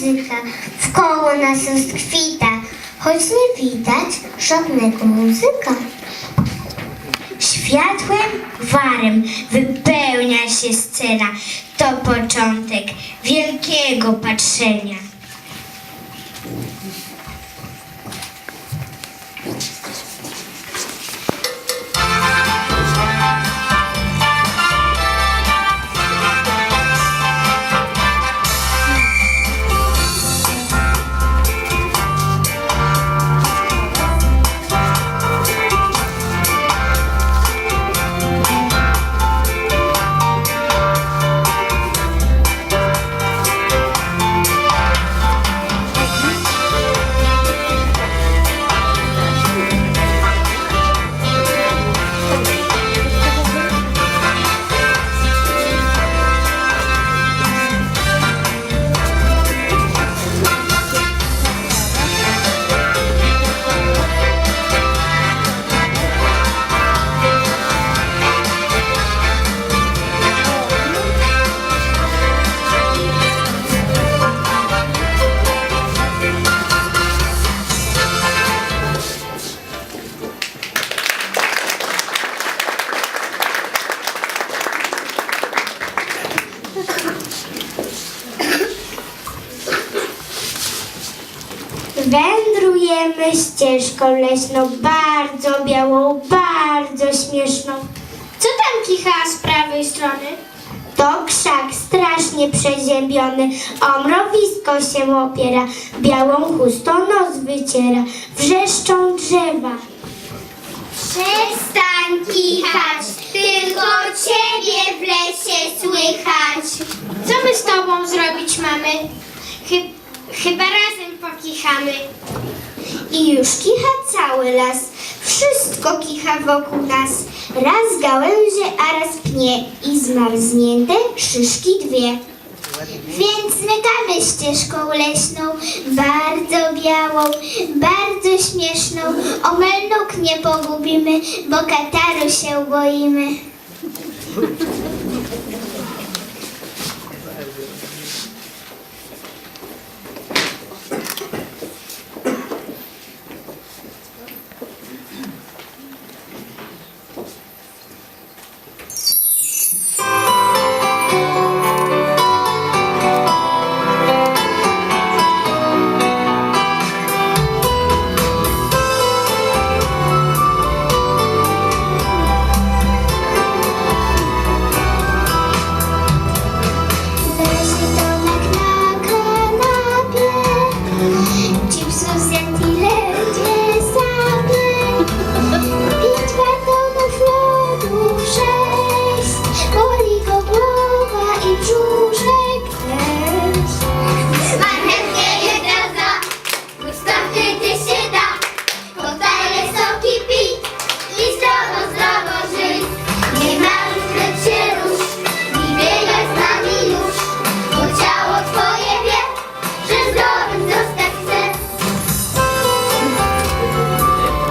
muzyka wkoło nas rozkwita, choć nie widać żadnego muzyka. Światłem warem wypełnia się scena. To początek wielkiego patrzenia. Wędrujemy ścieżką leśną, bardzo białą, bardzo śmieszną. Co tam kicha z prawej strony? To krzak strasznie przeziębiony, o mrowisko się opiera, białą chustą nos wyciera, wrzeszczą drzewa. Przestań kichać, z tobą zrobić mamy? Chy- chyba razem pokichamy. I już kicha cały las, wszystko kicha wokół nas. Raz gałęzie, a raz pnie i zmarznięte szyszki dwie. Więc zmykamy ścieżką leśną, bardzo białą, bardzo śmieszną. Omelnuk nie pogubimy, bo kataru się boimy. Gracias. Chipsów z